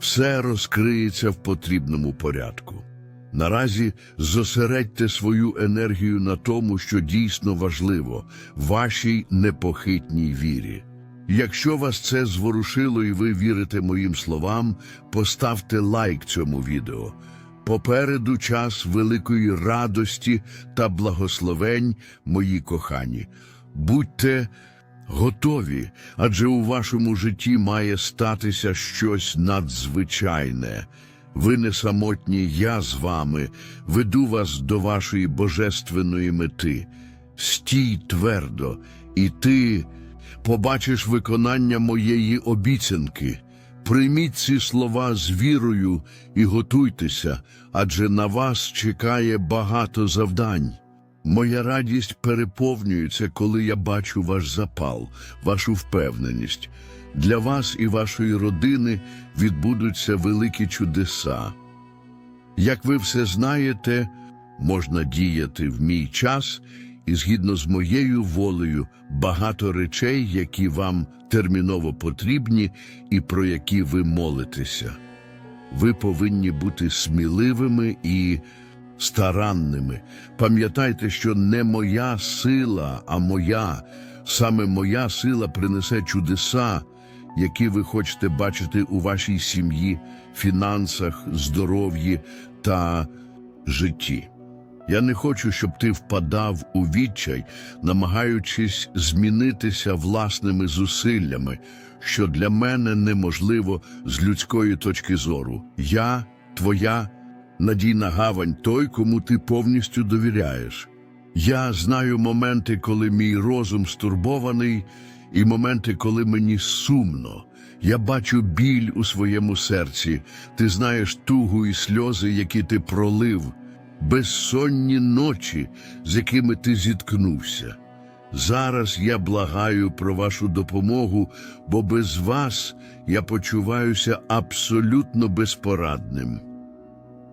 все розкриється в потрібному порядку. Наразі зосередьте свою енергію на тому, що дійсно важливо, вашій непохитній вірі. Якщо вас це зворушило і ви вірите моїм словам, поставте лайк цьому відео. Попереду час великої радості та благословень, мої кохані. Будьте готові, адже у вашому житті має статися щось надзвичайне. Ви не самотні, я з вами, веду вас до вашої божественної мети. Стій твердо, і ти побачиш виконання моєї обіцянки. Прийміть ці слова з вірою і готуйтеся, адже на вас чекає багато завдань. Моя радість переповнюється, коли я бачу ваш запал, вашу впевненість. Для вас і вашої родини відбудуться великі чудеса. Як ви все знаєте, можна діяти в мій час, і згідно з моєю волею багато речей, які вам терміново потрібні і про які ви молитеся. Ви повинні бути сміливими і старанними. Пам'ятайте, що не моя сила, а моя, саме моя сила принесе чудеса, які ви хочете бачити у вашій сім'ї, фінансах, здоров'ї та житті. Я не хочу, щоб ти впадав у відчай, намагаючись змінитися власними зусиллями, що для мене неможливо з людської точки зору. Я твоя надійна гавань, той, кому ти повністю довіряєш. Я знаю моменти, коли мій розум стурбований, і моменти, коли мені сумно. Я бачу біль у своєму серці. Ти знаєш тугу і сльози, які ти пролив, безсонні ночі, з якими ти зіткнувся. Зараз я благаю про вашу допомогу, бо без вас я почуваюся абсолютно безпорадним.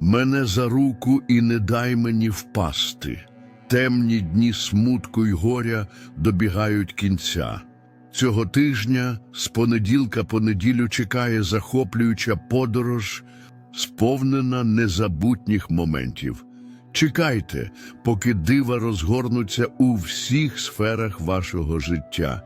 мене за руку і не дай мені впасти. Темні дні смутку й горя добігають кінця. Цього тижня з понеділка по неділю чекає захоплююча подорож, сповнена незабутніх моментів. Чекайте, поки дива розгорнуться у всіх сферах вашого життя.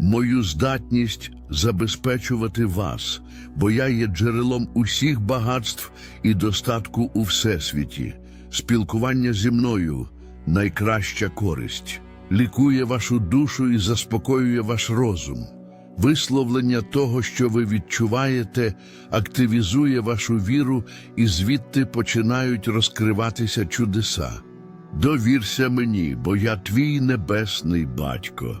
мою здатність забезпечувати вас, бо я є джерелом усіх багатств і достатку у всесвіті. Спілкування зі мною найкраща користь, лікує вашу душу і заспокоює ваш розум. Висловлення того, що ви відчуваєте, активізує вашу віру, і звідти починають розкриватися чудеса. Довірся мені, бо я твій небесний батько.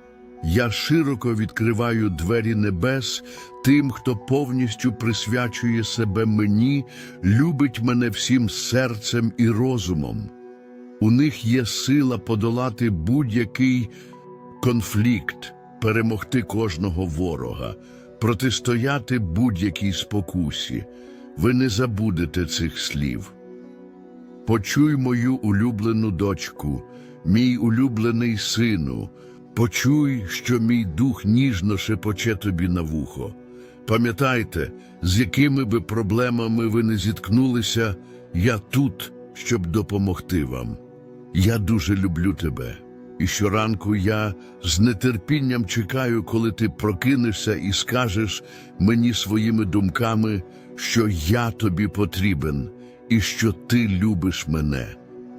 Я широко відкриваю двері небес тим, хто повністю присвячує себе мені, любить мене всім серцем і розумом. У них є сила подолати будь-який конфлікт, перемогти кожного ворога, протистояти будь-якій спокусі. Ви не забудете цих слів. Почуй мою улюблену дочку, мій улюблений сину, почуй, що мій дух ніжно шепоче тобі на вухо. Пам'ятайте, з якими би проблемами ви не зіткнулися, я тут, щоб допомогти вам. Я дуже люблю тебе. І щоранку я з нетерпінням чекаю, коли ти прокинешся і скажеш мені своїми думками, що я тобі потрібен і що ти любиш мене.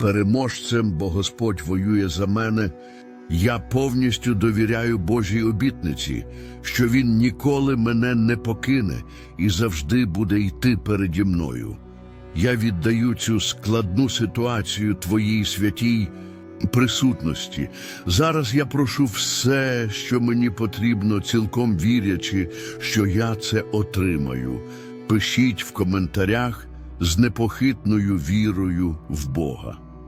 переможцем, бо Господь воює за мене. Я повністю довіряю Божій обітниці, що Він ніколи мене не покине і завжди буде йти переді мною. Я віддаю цю складну ситуацію Твоїй святій присутності. Зараз я прошу все, що мені потрібно, цілком вірячи, що я це отримаю. Пишіть в коментарях з непохитною вірою в Бога.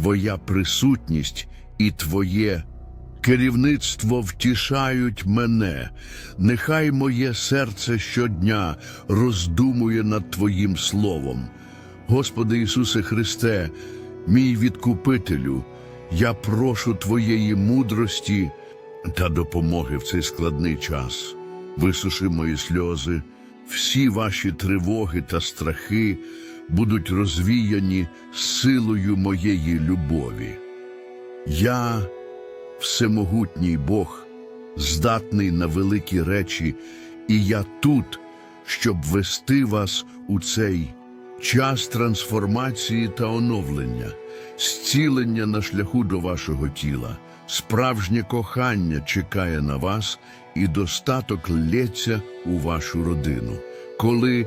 Твоя присутність і Твоє керівництво втішають мене. Нехай моє серце щодня роздумує над Твоїм словом. Господи Ісусе Христе, мій відкупителю, я прошу Твоєї мудрості та допомоги в цей складний час. Висуши мої сльози, всі ваші тривоги та страхи будуть розвіяні силою моєї любові. Я, всемогутній Бог, здатний на великі речі, і я тут, щоб вести вас у цей час трансформації та оновлення, зцілення на шляху до вашого тіла, справжнє кохання чекає на вас, і достаток лється у вашу родину. Коли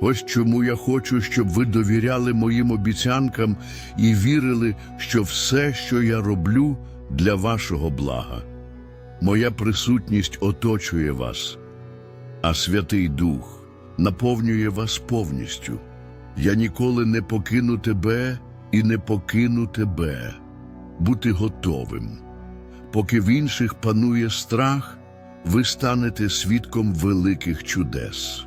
Ось чому я хочу, щоб ви довіряли моїм обіцянкам і вірили, що все, що я роблю, для вашого блага. Моя присутність оточує вас, а Святий Дух наповнює вас повністю. Я ніколи не покину тебе і не покину тебе. Бути готовим. Поки в інших панує страх, ви станете свідком великих чудес.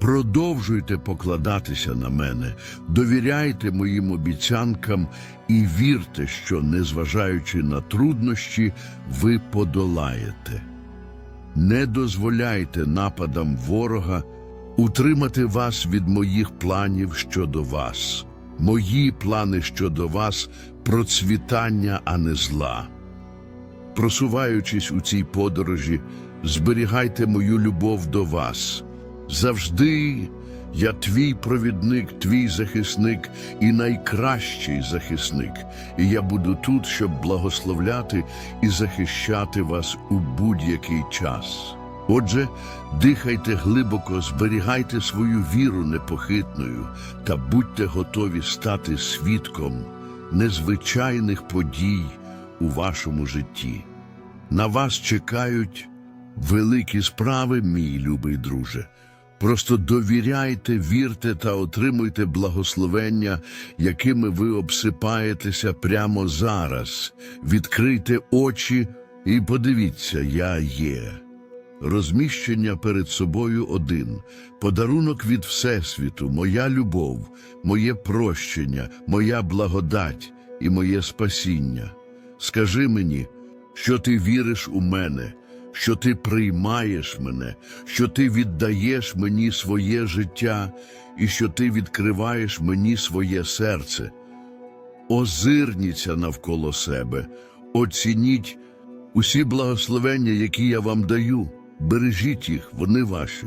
Продовжуйте покладатися на мене, довіряйте моїм обіцянкам і вірте, що, незважаючи на труднощі, ви подолаєте. Не дозволяйте нападам ворога утримати вас від моїх планів щодо вас. Мої плани щодо вас процвітання, а не зла. Просуваючись у цій подорожі, зберігайте мою любов до вас. Завжди я твій провідник, твій захисник і найкращий захисник, і я буду тут, щоб благословляти і захищати вас у будь-який час. Отже, дихайте глибоко, зберігайте свою віру непохитною та будьте готові стати свідком незвичайних подій у вашому житті. На вас чекають великі справи, мій любий друже. Просто довіряйте, вірте та отримуйте благословення, якими ви обсипаєтеся прямо зараз. Відкрийте очі і подивіться, я є. Розміщення перед собою один, подарунок від Всесвіту, моя любов, моє прощення, моя благодать і моє спасіння. Скажи мені, що ти віриш у мене, що ти приймаєш мене, що ти віддаєш мені своє життя і що ти відкриваєш мені своє серце. Озирніться навколо себе, оцініть усі благословення, які я вам даю, бережіть їх, вони ваші.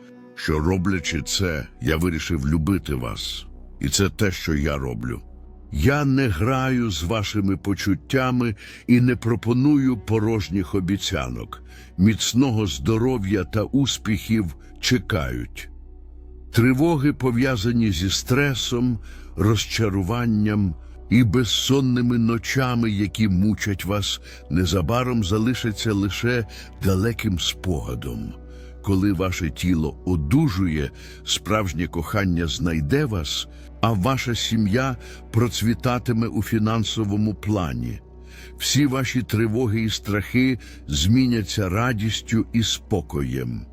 що, роблячи це, я вирішив любити вас. І це те, що я роблю. Я не граю з вашими почуттями і не пропоную порожніх обіцянок. Міцного здоров'я та успіхів чекають. Тривоги пов'язані зі стресом, розчаруванням і безсонними ночами, які мучать вас, незабаром залишаться лише далеким спогадом. Коли ваше тіло одужує, справжнє кохання знайде вас, а ваша сім'я процвітатиме у фінансовому плані. Всі ваші тривоги і страхи зміняться радістю і спокоєм.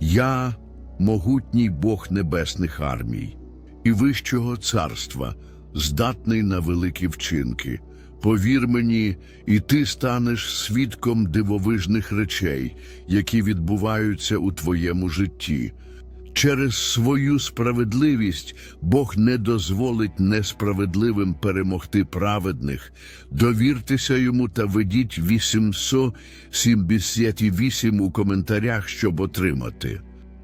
Я могутній Бог небесних армій і вищого царства, здатний на великі вчинки. Повір мені, і ти станеш свідком дивовижних речей, які відбуваються у твоєму житті. Через свою справедливість Бог не дозволить несправедливим перемогти праведних. Довіртеся йому та ведіть 878 у коментарях, щоб отримати.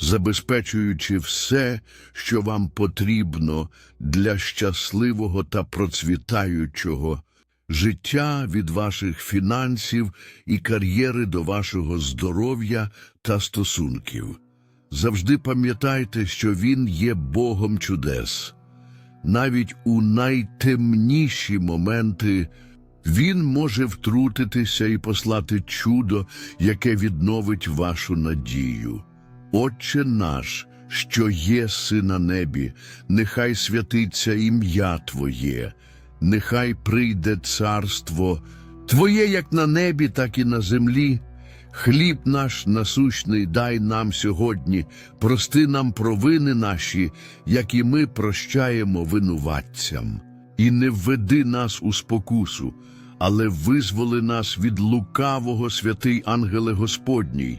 забезпечуючи все, що вам потрібно для щасливого та процвітаючого життя від ваших фінансів і кар'єри до вашого здоров'я та стосунків. Завжди пам'ятайте, що Він є Богом чудес. Навіть у найтемніші моменти Він може втрутитися і послати чудо, яке відновить вашу надію. Отче наш, що єси на небі, нехай святиться ім'я Твоє, нехай прийде царство Твоє як на небі, так і на землі. Хліб наш насущний дай нам сьогодні, прости нам провини наші, як і ми прощаємо винуватцям. І не введи нас у спокусу, але визволи нас від лукавого святий ангеле Господній,